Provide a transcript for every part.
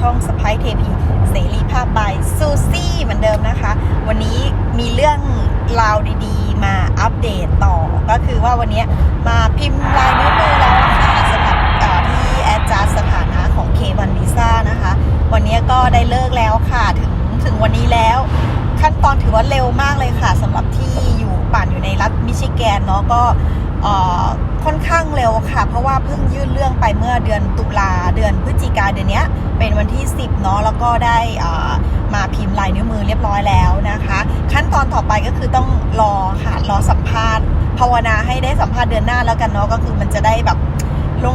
ช่องสไปเทพีเสรีภาพบายซูซี่เหมือนเดิมนะคะ วันนี้มีเรื่องราวดีๆ มาอัปเดตต่อ ก็คือว่าวันนี้มาพิมพ์ลายนิ้วมือแล้วค่ะสำหรับต่อที่แอดจัสสถานะของ K1 Visa นะคะ วันนี้ก็ได้เลิกแล้วค่ะ ถึงถึงวันนี้แล้ว ขั้นตอนถือว่าเร็วมากเลยค่ะสำหรับที่อยู่ป่านอยู่ในรัฐมิชิแกนเนาะก็ ค่อนข้างเร็วค่ะ เพราะว่าเพิ่งยื่นเรื่องไปเมื่อเดือนตุลาเดือนพฤศจิกาเดือนนี้เป็นวันที่ 10เนาะแล้วก็ได้มาพิมพ์ลายนิ้วมือเรียบร้อยแล้วนะคะ ขั้นตอนต่อไปก็คือต้องรอค่ะรอสัมภาษณ์ ภาวนาให้ได้สัมภาษณ์เดือนหน้าแล้วกันเนาะก็คือมันจะได้แบบ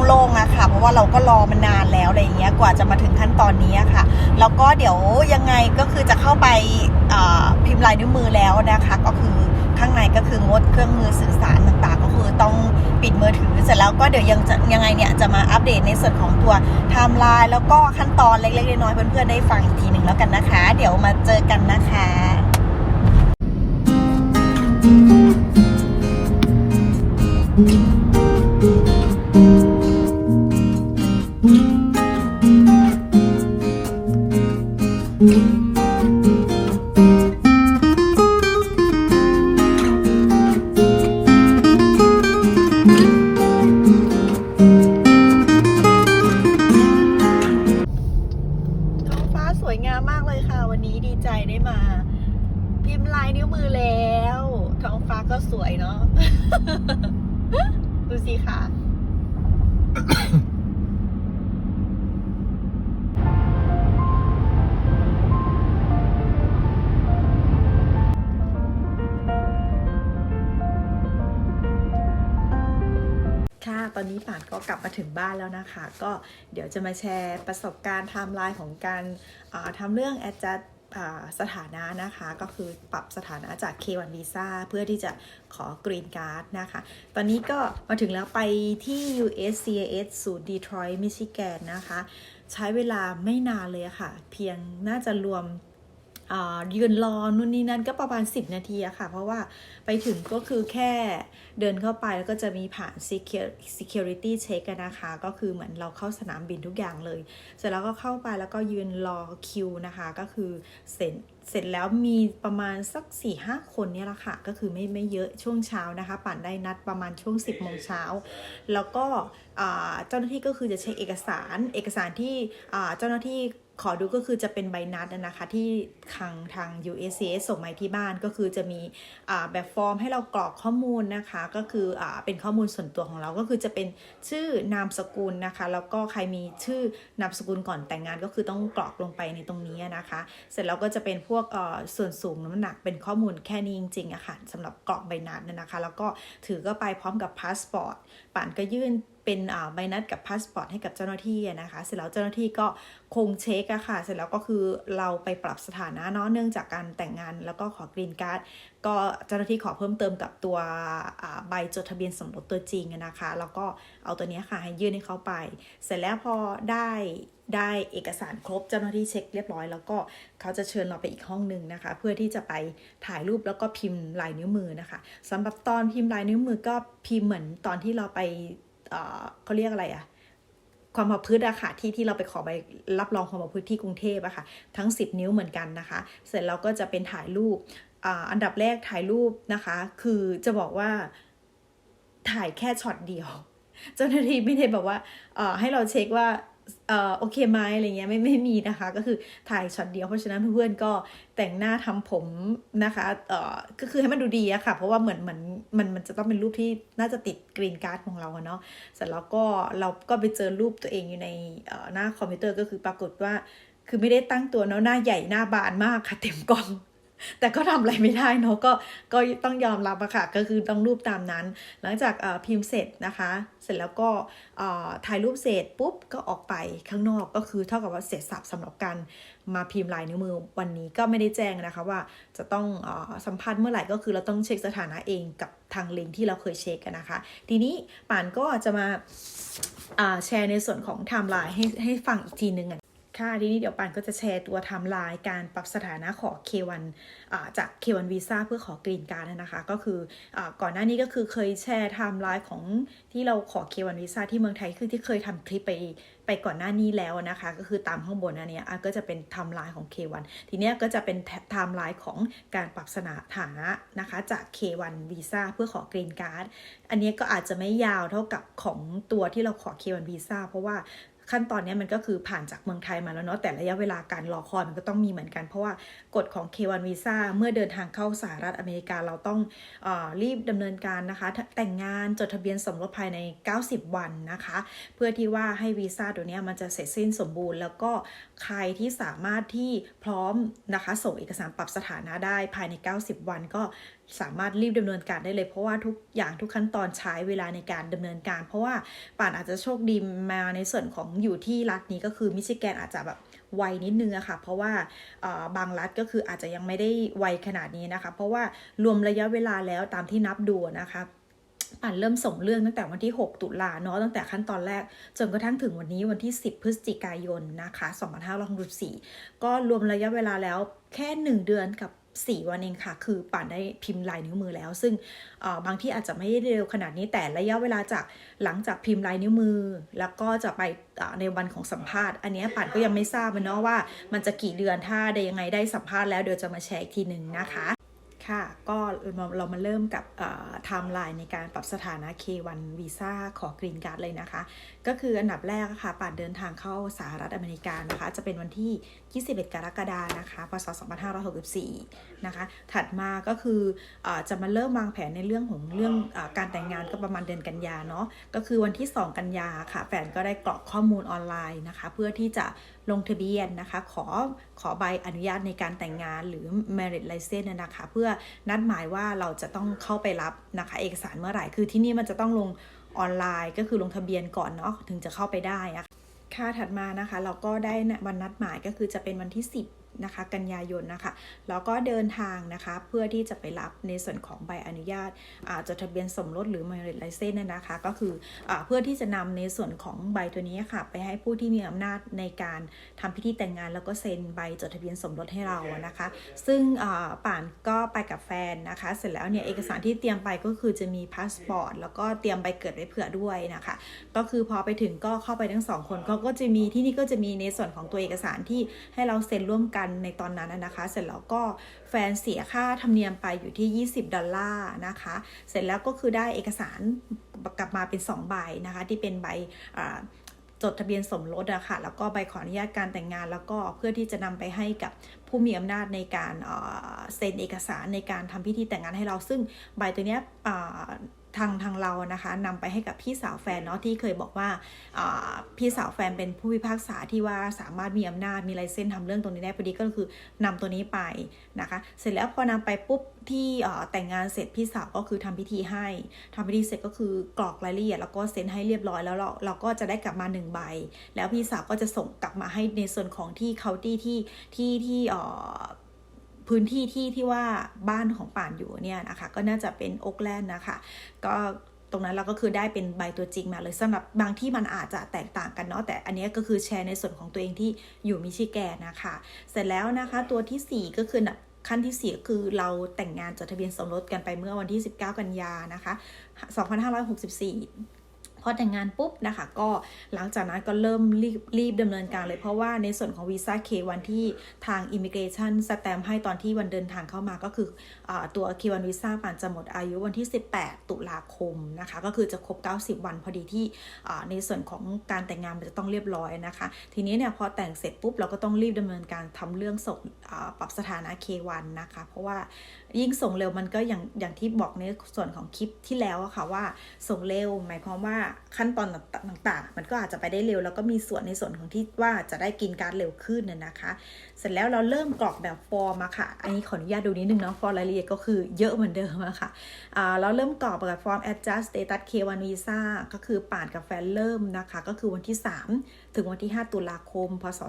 โล่งๆอะค่ะ เพราะว่าเราก็รอมานานแล้วอะไรอย่างเงี้ยกว่าจะมาถึงขั้นตอนนี้ค่ะ แล้วก็เดี๋ยวยังไงก็คือจะเข้าไปพิมพ์ลายนิ้วมือแล้วนะคะ ก็คือ ข้างในก็คืองดเครื่องมือสื่อสารต่างๆ ก็คือต้องปิดมือถือเสร็จแล้วก็เดี๋ยวยังจะยังไงเนี่ยจะมาอัปเดตในส่วนของตัวไทม์ไลน์แล้วก็ขั้นตอนเล็กๆน้อยๆเพื่อนๆได้ฟังอีกทีหนึ่งแล้วกันนะคะ เดี๋ยวมาเจอกันนะคะท้ มา พิมพ์ลายนิ้วมือแล้ว ท้องฟ้าก็สวยเนาะดูสิคะค่ะ ตอนนี้ป่านก็กลับมาถึงบ้านแล้วนะคะ ก็เดี๋ยวจะมาแชร์ประสบการณ์ไทม์ไลน์ของการาทำเรื่อง adjust สถานะนะคะก็คือปรับสถานะจาก K1 Visa เพื่อที่จะขอ Green Card นะคะ ตอนนี้ก็มาถึงแล้วไปที่ USCIS ศูนย์ดีทรอยต์มิชิแกนนะคะ ใช้เวลาไม่นานเลยค่ะ เพียงน่าจะรวม ยืนรอนู่นนี่นั่นก็ประมาณ 10 นาทีอะค่ะ เพราะว่าไปถึงก็คือแค่เดินเข้าไปแล้วก็จะมีผ่าน security check นะคะ ก็คือเหมือนเราเข้าสนามบินทุกอย่างเลย เสร็จแล้วก็เข้าไปแล้วก็ยืนรอคิวนะคะ ก็คือเสร็จเสร็จแล้วมีประมาณสัก4ี่ห้าคนเนี่ยละค่ะ ก็คือไม่ไม่เยอะช่วงเช้านะคะ ป่านได้นัดประมาณช่วง 10บโมงเช้า แล้วก็เจ้าหน้าที่ก็คือจะเช็คเอกสาร เอกสารที่เจ้าหน้าที่ ขอดูก็คือจะเป็นใบนัดนะคะที่ทางทาง USCS ส่งมาที่บ้านก็คือจะมีแบบฟอร์มให้เรากรอกข้อมูลนะคะ ก็คืออเป็นข้อมูลส่วนตัวของเราก็คือจะเป็นชื่อนามสกุลนะคะ แล้วก็ใครมีชื่อนามสกุลก่อนแต่งงานก็คือต้องกรอกลงไปในตรงนี้นะคะ เสร็จแล้วก็จะเป็นพวกส่วนสูงน้ำหนักเป็นข้อมูลแค่นี้จริงๆอะค่ะสำหรับกรอกใบนัดนะนะคะ แล้วก็ถือก็ไปพร้อมกับพาสปอร์ตป่านก็ยื่น เป็นใบนัดกับพาสปอร์ตให้กับเจ้าหน้าที่นะคะ เสร็จแล้วเจ้าหน้าที่ก็คงเช็คอะค่ะ เสร็จแล้วก็คือเราไปปรับสถานะเนาะเนื่องจากการแต่งงานแล้วก็ขอกรีนการ์ดก็เจ้าหน้าที่ขอเพิ่มเติมกับตัวใบจดทะเบียนสมรสตัวจริงนะคะ แล้วก็เอาตัวนี้ค่ะให้ยื่นให้เขาไป เสร็จแล้วพอได้ได้เอกสารครบเจ้าหน้าที่เช็คเรียบร้อย แล้วก็เขาจะเชิญเราไปอีกห้องหนึ่งนะคะ เพื่อที่จะไปถ่ายรูปแล้วก็พิมพ์ลายนิ้วมือนะคะสำหรับตอนพิมพ์ลายนิ้วมือก็พิมพ์เหมือนตอนที่เราไป เขาเรียกอะไรอะความประพฤติอะค่ะที่ที่เราไปขอใบรับรองความประพฤติที่กรุงเทพอะค่ะ ทั้ง 10 นิ้วเหมือนกันนะคะ เสร็จแล้วก็จะเป็นถ่ายรูปอ,อันดับแรกถ่ายรูปนะคะ คือจะบอกว่าถ่ายแค่ช็อตเดียว เจ้าหน้าที่ไม่ได้แบบว่าให้เราเช็คว่า เอ่อโอเคไหมอะไรเงี้ยไม่ไม่มีนะคะ ก็คือถ่ายช็อตเดียวเพราะฉะนั้นเพื่อนๆก็แต่งหน้าทำผมนะคะเอ่อก็คือให้มันดูดีอะค่ะ เพราะว่าเหมือนเหมือนมันมันจะต้องเป็นรูปที่น่าจะติดกรีนการ์ดของเราเนาะเสร็จแล้วก็เราก็ไปเจอรูปตัวเองอยู่ในเอ่อหน้าคอมพิวเตอร์ก็คือปรากฏว่า คือไม่ได้ตั้งตัวเนาะหน้าใหญ่หน้าบานมากค่ะเต็มกล้อง แต่ก็ทำอะไรไม่ได้เนาะก็ก็ต้องยอมรับอะค่ะก็คือต้องรูปตามนั้น หลังจากเอ่อพิมพ์เสร็จนะคะ เสร็จแล้วก็เอ่อถ่ายรูปเสร็จปุ๊บก็ออกไปข้างนอกก็คือเท่ากับว่าเสร็จสับสำหรับการมาพิมพ์ลายนิ้วมือวันนี้ก็ไม่ได้แจ้งนะคะว่าจะต้องเออสัมภาษณ์เมื่อไหร่ก็คือเราต้องเช็คสถานะเองกับทางลิงก์ที่เราเคยเช็คกันนะคะ ทีนี้ป่านก็จะมาอ่าแชร์ในส่วนของไทม์ไลน์ให้ให้ฟังอีกทีนึงอะ ค่ะทีนี้เดี๋ยวปันก็จะแชร์ตัวไทม์ไลน์การปรับสถานะขอ K1 อ่าจาก K1 วีซ่าเพื่อขอกรีนการ์ดนะคะ ก็คืออก่อนหน้านี้ก็คือเคยแชร์ไทม์ไลน์ของที่เราขอ K1 วีซ่าที่เมืองไทยคือที่เคยทำคลิปไปไปก่อนหน้านี้แล้วนะคะ ก็คือตามข้างบนอันนี้ก็จะเป็นไทม์ไลน์ของ K1 ทีเนี้ยก็จะเป็นไทม์ไลน์ของการปรับสถานะนะคะจาก K1 วีซ่าเพื่อขอกรีนการ์ดอันนี้ก็อาจจะไม่ยาวเท่ากับของตัวที่เราขอ K1 วีซ่าเพราะว่า ขั้นตอนนี้มันก็คือผ่านจากเมืองไทยมาแล้วเนาะแต่ระยะเวลาการรอคอยมันก็ต้องมีเหมือนกัน เพราะว่ากฎของ K1 Visa เมื่อเดินทางเข้าสหรัฐอเมริกาเราต้องออรีบดำเนินการนะคะ แต่งงานจดทะเบียนสมรสภายใน 90 วันนะคะ เพื่อที่ว่าให้วีซ่าตัวนี้มันจะเสร็จสิ้นสมบูรณ์ แล้วก็ใครที่สามารถที่พร้อมนะคะส่งเอกสารปรับสถานะได้ภายใน 90 วันก็ สามารถรีบดำเนินการได้เลย เพราะว่าทุกอย่างทุกขั้นตอนใช้เวลาในการดำเนินการ เพราะว่าป่านอาจจะโชคดีมาในส่วนของอยู่ที่รัฐนี้ก็คือมิชิแกนอาจจะแบบไวนิดนึงอะค่ะ เพราะว่าบางรัฐก็คืออาจจะยังไม่ได้ไวขนาดนี้นะคะ เพราะว่ารวมระยะเวลาแล้วตามที่นับดูนะคะป่านเริ่มส่งเรื่องตั้งแต่วันที่ 6 ตุลาเนาะตั้งแต่ขั้นตอนแรก จนกระทั่งถึงวันนี้วันที่ 10 พฤศจิกายนนะคะ 2564 ก็รวมระยะเวลาแล้วแค่ 1 เดือนกับ 4 วันเองค่ะ คือป่านได้พิมพ์ลายนิ้วมือแล้ว ซึ่งบางที่อาจจะไม่ได้เร็วขนาดนี้แต่ระยะเวลาจากหลังจากพิมพ์ลายนิ้วมือ แล้วก็จะไปในวันของสัมภาษณ์ อันนี้ป่านก็ยังไม่ทราบนเนาะว่า มันจะกี่เดือนถ้าได้ยังไงได้สัมภาษณ์แล้วเดี๋ยวจะมาแชร์อีกทีหนึ่งนะคะ ค่ะ ก็เรามาเริ่มกับไทม์ไลน์ในการปรับสถานะ K1 วีซ่าขอกรีนการ์ดเลยนะคะ ก็คืออันดับแรกค่ะป่านเดินทางเข้าสหรัฐอเมริกานะคะ จะเป็นวันที่ 21 กรกฎานะคะพศ2564 นะคะ ถัดมาก็คืออจะมาเริ่มวางแผนในเรื่องของเรื่องอการแต่งงานก็ประมาณเดือนกันยาเนาะก็คือวันที่ 2 กันยาค่ะ แฟนก็ได้กรอกข้อมูลออนไลน์นะคะ เพื่อที่จะลงทะเบียนนะคะ ขอขอใบอนุญาตในการแต่งงานหรือ marriage license นะคะ เพื่อนัดหมายว่าเราจะต้องเข้าไปรับนะคะ เอกสารเมื่อไหร่คือที่นี่มันจะต้องลงออนไลน์ ก็คือลงทะเบียนก่อนเนาะถึงจะเข้าไปได้อะค่ะถัดมานะคะ เราก็ได้วันนัดหมายก็คือจะเป็นวันที่ 10 นะคะกันยายนนะคะแล้วก็เดินทางนะคะเพื่อที่จะไปรับในส่วนของใบอนุญาตจดทะเบียนสมรสหรือ marriage license นะคะก็คืออเพื่อที่จะนำในส่วนของใบตัวนี้ค่ะไปให้ผู้ที่มีอำนาจในการทำพิธีแต่งงาน แล้วก็เซ็นใบจดทะเบียนสมรสให้เรานะคะ ซึ่งป่านก็ไปกับแฟนนะคะ เสร็จแล้วเนี่ยเอกสารที่เตรียมไปก็คือจะมีพาสปอร์ตแล้วก็เตรียมใบเกิดไว้เผื่อด้วยนะคะ ก็คือพอไปถึงก็เข้าไปทั้งสองคนก็จะมีที่นี่ก็จะมีในส่วนของตัวเอกสารที่ให้เราเซ็นร่วมกันในตอนนั้นนะคะ เสร็จแล้วก็แฟนเสียค่าธรรมเนียมไปอยู่ที่ 20 ดอลลาร์นะคะ เสร็จแล้วก็คือได้เอกสารกลับมาเป็น 2 ใบนะคะ ที่เป็นใบจดทะเบียนสมรสอะค่ะ แล้วก็ใบขออนุญาตการแต่งงาน แล้วก็เพื่อที่จะนำไปให้กับผู้มีอำนาจในการเซ็นเอกสารในการทำพิธีแต่งงานให้เรา ซึ่งใบตัวเนี้ย ทางทางเรานะคะนำไปให้กับพี่สาวแฟนเนาะที่เคยบอกว่าพี่สาวแฟนเป็นผู้พิพากษาที่ว่าสามารถมีอำนาจมีไลเซนส์ทำเรื่องตรงนี้ได้พอดีก็คือนำตัวนี้ไปนะคะ เสร็จแล้วพอนำไปปุ๊บที่แต่งงานเสร็จพี่สาวก็คือทำพิธีให้ทำพิธีเสร็จก็คือกรอกรายละเอียดแล้วก็เซ็นให้เรียบร้อยแล้วเราเราก็จะได้กลับมาหนึ่งใบแล้วพี่สาวก็จะส่งกลับมาให้ในส่วนของที่เคาน์ตี้ที่ที่ที่ พื้นที่ที่ที่ว่าบ้านของป่านอยู่เนี่ยนะคะก็น่าจะเป็นโอ๊กแลนด์นะคะก็ตรงนั้นเราก็คือได้เป็นใบตัวจริงมาเลยสำหรับบางที่มันอาจจะแตกต่างกันเนาะแต่อันนี้ก็คือแชร์ในส่วนของตัวเองที่อยู่มิชิแกนนะคะ เสร็จแล้วนะคะตัวที่ 4 ก็คือขั้นที่ 4 คือเราแต่งงานจดทะเบียนสมรสกันไปเมื่อวันที่ 19 กันยานะคะ 2564 พอแต่งงานปุ๊บนะคะ ก็หลังจากนั้นก็เริ่มรีบรีบดำเนินการเลยเพราะว่าในส่วนของวีซ่าเควันที่ทางอิมิเกชันสแตมให้ตอนที่วันเดินทางเข้ามาก็คืออตัวเควันวีซ่าป่านจะหมดอายุวันที่ 18 ตุลาคมนะคะ ก็คือจะครบ 90 วันพอดีที่ในส่วนของการแต่งงานมันจะต้องเรียบร้อยนะคะ ทีนี้เนี่ยพอแต่งเสร็จปุ๊บเราก็ต้องรีบดำเนินการทำเรื่องส่งปรับสถานะเควันนะคะ เพราะว่า ยิ่งส่งเร็วมันก็อย่างอย่างที่บอกในส่วนของคลิปที่แล้วอะค่ะว่าส่งเร็วหมายความว่าขั้นตอนต่างๆ มันก็อาจจะไปได้เร็ว แล้วก็มีส่วนในส่วนของที่ว่าจะได้กินการเร็วขึ้นน่ยนะคะ สร็จแล้วเราเริ่มกรอกแบบฟอร์มอะค่ะ อันนี้ขออนุญาตดูนิดนึงเนาะฟอร์มรายละเอียดก็คือเยอะเหมือนเดิมอะค่ะเราเริ่มกรอกแบบฟอร์ม adjust status K1 visa ก็คือป่านกับแฟนเริ่มนะคะ ก็คือวันที่ 3 ถึงวันที่ 5 ตุลาคม พศ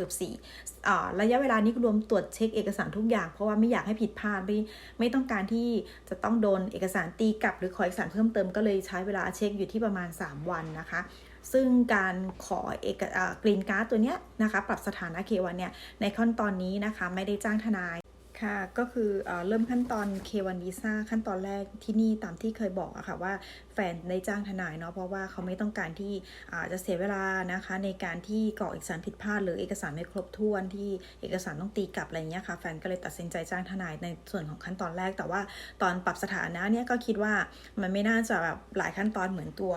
2564ระยะเวลานี้รวมตรวจเช็คเอกสารทุกอย่าง เพราะว่าไม่อยากให้ผิดพลาดไม่ไม่ต้องการที่จะต้องโดนเอกสารตีกลับหรือขอเอกสารเพิ่มเติมก็เลยใช้เวลาเช็คอยู่ที่ประมาณ 3 วันนะคะ ซึ่งการขอเอกกรีนการ์ดตัวเนี้ยนะคะ ปรับสถานะเควันเนี่ย ในขั้นตอนนี้นะคะไม่ได้จ้างทนายค่ะก็คือเอเริ่มขั้นตอน K1 Visa ขั้นตอนแรกที่นี่ตามที่เคยบอกอะค่ะว่า แฟนได้จ้างทนายเนาะเพราะว่าเขาไม่ต้องการที่จะเสียเวลานะคะในการที่กรอกเอกสารผิดพลาด หรือเอกสารไม่ครบถ้วนที่เอกสารต้องตีกลับอะไรเงี้ยค่ะแฟนก็เลยตัดสินใจจ้างทนายในส่วนของขั้นตอนแรก แต่ว่าตอนปรับสถานะเนี่ยก็คิดว่ามันไม่น่าจะแบบหลายขั้นตอนเหมือนตัว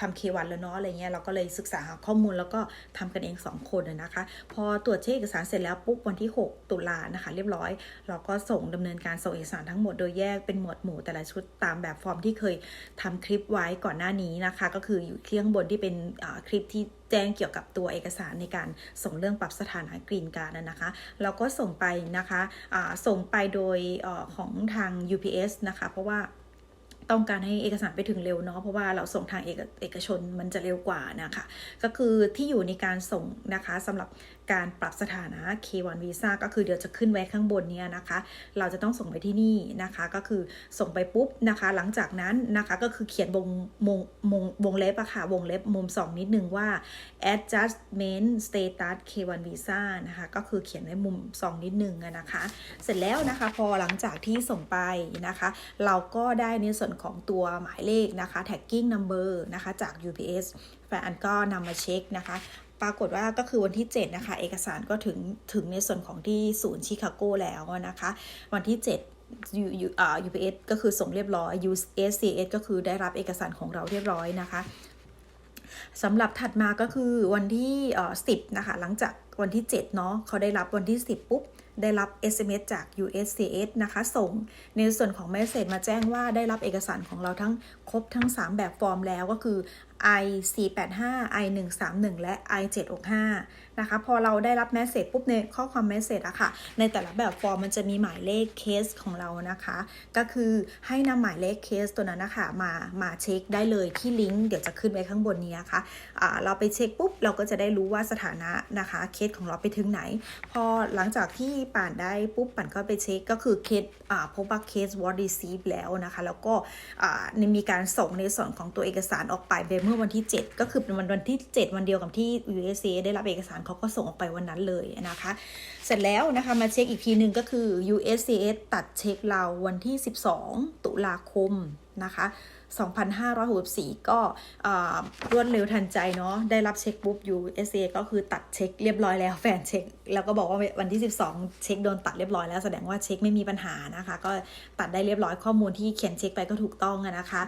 ทำ K1 แล้วเนาะอะไรเงี้ยเราก็เลยศึกษาหาข้อมูลแล้วก็ทำกันเองสองคนนะคะ พอตรวจเช็คเอกสารเสร็จแล้วปุ๊บวันที่ 6 ตุลานะคะ เรียบร้อย เราก็ส่งดำเนินการส่งเอกสารทั้งหมดโดยแยกเป็นหมวดหมู่แต่ละชุดตามแบบฟอร์มที่เคยทำคลิปไว้ก่อนหน้านี้นะคะ ก็คืออยู่ที่ข้างบนที่เป็นคลิปที่แจ้งเกี่ยวกับตัวเอกสารในการส่งเรื่องปรับสถานะกรีนการ์ดนะคะ เราก็ส่งไปนะคะะส่งไปโดยอของทาง UPS นะคะ เพราะว่าต้องการให้เอกสารไปถึงเร็วเนาะเพราะว่าเราส่งทางเอกเอกชนมันจะเร็วกว่านะคะ ก็คือที่อยู่ในการส่งนะคะสำหรับการปรับสถานะ K1 Visa ก็คือเดี๋ยวจะขึ้นไว้ข้างบนเนี่ยนะคะ เราจะต้องส่งไปที่นี่นะคะ ก็คือส่งไปปุ๊บนะคะ หลังจากนั้นนะคะก็คือเขียนวงวงวงวงเล็บอะค่ะ วงเล็บมุม 2 นิดนึงว่า adjustment status K1 Visa นะคะ ก็คือเขียนในมุม 2 นิดนึงนะคะ เสร็จแล้วนะคะพอหลังจากที่ส่งไปนะคะ เราก็ได้ในส่วนของตัวหมายเลขนะคะ tagging number นะคะจาก UPS แฟนก็นำมาเช็คนะคะ ปรากฏว่าก็คือวันที่ 7 นะคะ เอกสารก็ถึงถึงในส่วนของที่ศูนย์ชิคาโกแล้วนะคะ วันที่7 U U อ่า UPS ก็คือส่งเรียบร้อย USCS ก็คือได้รับเอกสารของเราเรียบร้อยนะคะสำหรับถัดมาก็คือวันที่เอ่อ10นะคะ หลังจากวันที่ 7 เนาะเขาได้รับวันที่ 10 ปุ๊บ ได้รับ SMS จาก USCS นะคะ ส่งในส่วนของเมสเซจมาแจ้งว่าได้รับเอกสารของเราทั้งครบทั้ง 3 แบบฟอร์มแล้วก็คือ I 4 8 5 I 1 3 1และ I 7 6 5นะคะ พอเราได้รับเมสเซจปุ๊บในข้อความเมสเซจอะค่ะ ในแต่ละแบบฟอร์มมันจะมีหมายเลขเคสของเรานะคะ ก็คือให้นำหมายเลขเคสตัวนั้นนะคะมามาเช็คได้เลยที่ลิงก์เดี๋ยวจะขึ้นไว้ข้างบนนี้นะคะะเราไปเช็คปุ๊บเราก็จะได้รู้ว่าสถานะนะคะเคสของเราไปถึงไหน พอหลังจากที่ป่านได้ปุ๊บป่านก็ไปเช็คก็คือเคสพบว่าเคส what receive แล้วนะคะ แล้วก็มีการส่งในส่วนของตัวเอกสารออกไปเมื่ื่อวันที่ 7 ก็คือเป็นวันวันที่ 7 วันเดียวกับที่ USA ได้รับเอกสารเขาก็ส่งออกไปวันนั้นเลยนะคะ เสร็จแล้วนะคะมาเช็คอีกทีหนึ่งก็คือ USCS ตัดเช็คเราวันที่ 12 ตุลาคมนะคะ2564 ก็รวดเร็วทันใจเนาะ ได้รับเช็คปุ๊บ USA ก็คือตัดเช็คเรียบร้อยแล้วแฟนเช็ค แล้วก็บอกว่าวันที่ 12 เช็คโดนตัดเรียบร้อยแล้วแสดงว่าเช็คไม่มีปัญหานะคะ ก็ตัดได้เรียบร้อยข้อมูลที่เขียนเช็คไปก็ถูกต้องนะคะ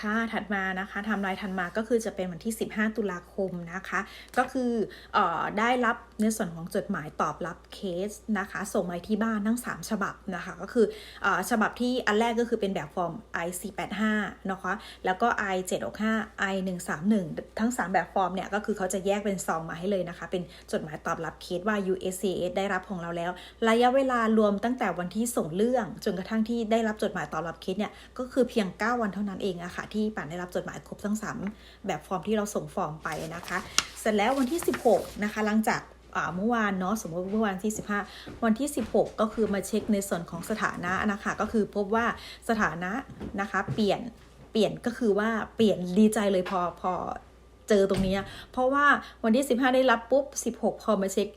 ค่ะ ถัดมานะคะทำลายทันมาก็คือจะเป็นวันที่ 15 ตุลาคมนะคะ ก็คือออได้รับในส่วนของจดหมายตอบรับเคสนะคะ ส่งมาที่บ้านทั้ง 3 ฉบับนะคะ ก็คืออฉบับที่อันแรกก็คือเป็นแบบฟอร์ม I 4 8 5นะคะ แล้วก็ I 7 6 5 I 1 3 1ทั้ง 3 แบบฟอร์มเนี่ยก็คือเขาจะแยกเป็นซองมาให้เลยนะคะ เป็นจดหมายตอบรับเคสว่า USCS ได้รับของเราแล้ว ระยะเวลารวมตั้งแต่วันที่ส่งเรื่องจนกระทั่งที่ได้รับจดหมายตอบรับเคสเนี่ยก็คือเพียง 9 วันเท่านั้นเองอะคะ่ะที่ป่านได้รับจดหมายครบทั้ง3แบบฟอร์มที่เราส่งฟอร์มไปนะคะ เสร็จแล้ววันที่ 16นะคะหลังจาก เมื่อวานเนาะสมมติเมื่อวานที่ 15 วันที่ 16 ก็คือมาเช็คในส่วนของสถานะนะคะก็คือพบว่าสถานะนะคะเปลี่ยนเปลี่ยนก็คือว่าเปลี่ยนดีใจเลยพอพอเจอตรงนี้ เพราะว่าวันที่ 15 ได้รับปุ๊บ 16 พอมาเช็ค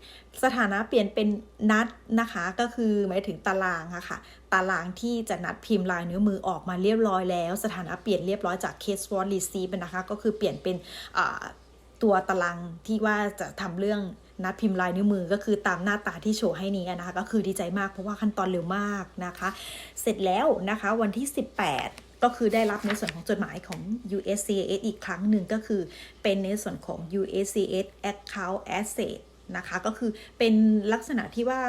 สถานะเปลี่ยนเป็นนัดนะคะ ก็คือหมายถึงตารางอะค่ะ ตารางที่จะนัดพิมพ์ลายนิ้วมือออกมาเรียบร้อยแล้ว สถานะเปลี่ยนเรียบร้อยจาก case w a r receive นะคะ ก็คือเปลี่ยนเป็นตัวตารางที่ว่าจะทำเรื่อง นัดพิมพ์ลายนิ้วมือก็คือตามหน้าตาที่โชว์ให้นี้นะคะ ก็คือดีใจมากเพราะว่าขั้นตอนเร็วมากนะคะ เสร็จแล้วนะคะวันที่ 18ก็คือได้รับในส่วนของจดหมายของ USCIS อีกครั้งหนึ่งก็คือเป็นในส่วนของ USCIS Account Asset นะคะ ก็คือเป็นลักษณะที่ว่า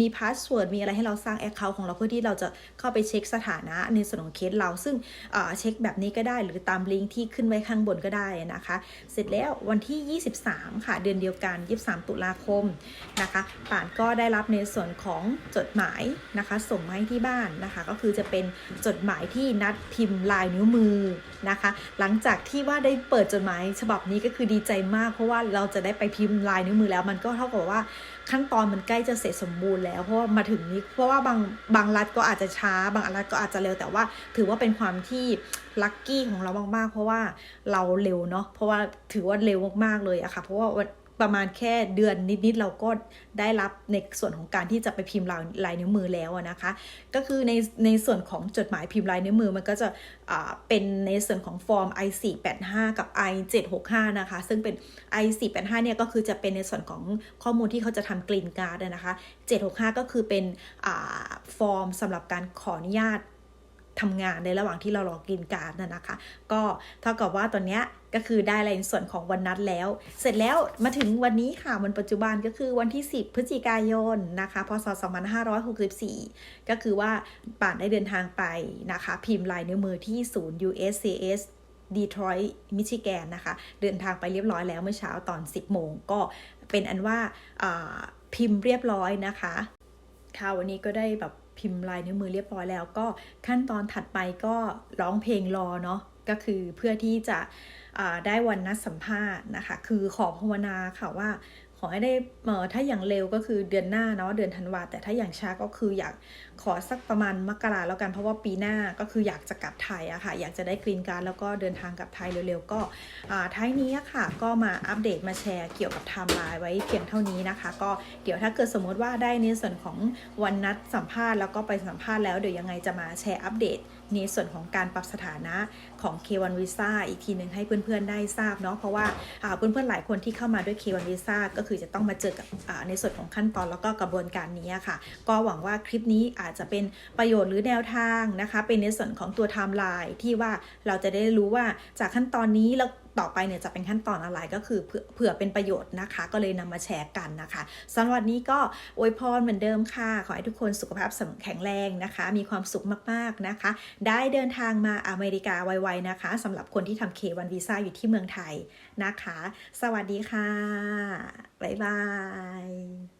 มีพาสเวิร์ดมีอะไรให้เราสร้างแอคเคาท์ของเราเพื่อที่เราจะเข้าไปเช็คสถานะในส่วนของเคสเรา ซึ่งเช็คแบบนี้ก็ได้หรือตามลิงก์ที่ขึ้นไว้ข้างบนก็ได้นะคะ เสร็จแล้ววันที่ 23 ค่ะเดือนเดียวกัน 23 ตุลาคมนะคะป่านก็ได้รับในส่วนของจดหมายนะคะ ส่งมาให้ที่บ้านนะคะ ก็คือจะเป็นจดหมายที่นัดพิมพ์ลายนิ้วมือนะคะ หลังจากที่ว่าได้เปิดจดหมายฉบับนี้ก็คือดีใจมาก เพราะว่าเราจะได้ไปพิมพ์ลายนิ้วมือมือแล้ว มันก็เท่ากับว่าขั้นตอนมันใกล้จะเสร็จสมบูรณ์แล้ว เพราะว่ามาถึงนี้เพราะว่าบางบางรัฐก็อาจจะช้า บางรัฐก็อาจจะเร็วแต่ว่า ถือว่าเป็นความที่ลัคกี้ของเรามากๆ เพราะว่าเราเร็วเนาะเพราะว่าถือว่าเร็วมากๆเลยอะค่ะ เพราะว่า ประมาณแค่เดือนนิดๆเราก็ได้รับในส่วนของการที่จะไปพิมพ์ลายลายนิ้วมือแล้วนะคะ ก็คือในในส่วนของจดหมายพิมพ์ลายนิ้วมือมันก็จะเป็นในส่วนของฟอร์ม I485 กับ I765 นะคะ ซึ่งเป็น I485 เนี่ยก็คือจะเป็นในส่วนของข้อมูลที่เขาจะทำกรีนการ์ดนะคะ 765 ก็คือเป็นอฟอร์มสำหรับการขออนุญาตทำงานในระหว่างที่เรารอกรีนการ์ดน่ะนะคะ ก็เท่ากับว่าตอนเนี้ย ก็คือได้ในส่วนของวันนัดแล้ว เสร็จแล้วมาถึงวันนี้ค่ะวันปัจจุบันก็คือวันที่ 10 พฤศจิกายนนะคะพศ 2564 ก็คือว่าป่านได้เดินทางไปนะคะ พิมพ์ลายนิ้วมือที่ศูนย์ USCS ดีทรอยต์มิชิแกนนะคะ เดินทางไปเรียบร้อยแล้วเมื่อเช้าตอน 10 โมง ก็เป็นอันว่าพิมพ์เรียบร้อยนะคะค่ะวันนี้ก็ได้แบบพิมพ์ลายนิ้วมือเรียบร้อยแล้ว ก็ขั้นตอนถัดไปก็ร้องเพลงรอเนาะก็คือเพื่อที่จะ ได้วันนัดสัมภาษณ์นะคะ คือขอภาวนาค่ะว่าขอให้ได้เออถ้าอย่างเร็วก็คือเดือนหน้าเนาะเดือนธันวาแต่ถ้าอย่างช้าก็คืออยากขอสักประมาณมกราแล้วกันเพราะว่าปีหน้าก็คืออยากจะกลับไทยอะค่ะ อยากจะได้กรีนการ์ดแล้วก็เดินทางกลับไทยเร็วๆก็ท้ายนี้ค่ะ ก็มาอัปเดตมาแชร์เกี่ยวกับไทม์ไลน์ไว้เพียงเท่านี้นะคะ ก็เดี๋ยวถ้าเกิดสมมติว่าได้ในส่วนของวันนัดสัมภาษณ์แล้วก็ไปสัมภาษณ์แล้วเดี๋ยวยังไงจะมาแชร์อัปเดตในส่วนของการปรับสถานะ ของ K1 Visa อีกทีหนึ่งให้เพื่อนๆได้ทราบเนาะเพราะว่าเพื่อนๆหลายคนที่เข้ามาด้วย K1 Visa ก็คือจะต้องมาเจอกับในส่วนของขั้นตอนแล้วก็กระบวนการนี้ค่ะ ก็หวังว่าคลิปนี้อาจจะเป็นประโยชน์หรือแนวทางนะคะเป็นในส่วนของตัวไทม์ไลน์ที่ว่าเราจะได้รู้ว่าจากขั้นตอนนี้แล้วต่อไปเนี่ยจะเป็นขั้นตอนอะไรก็คือเผื่อเผื่อเป็นประโยชน์นะคะ ก็เลยนำมาแชร์กันนะคะสำหรับวันนี้ก็อวยพรเหมือนเดิมค่ะ ขอให้ทุกคนสุขภาพแข็งแรงนะคะ มีความสุขมากๆนะคะ ได้เดินทางมาอเมริกาไวๆนะคะสำหรับคนที่ทำ K1 วีซ่าอยู่ที่เมืองไทยนะคะ สวัสดีค่ะ บ๊ายบาย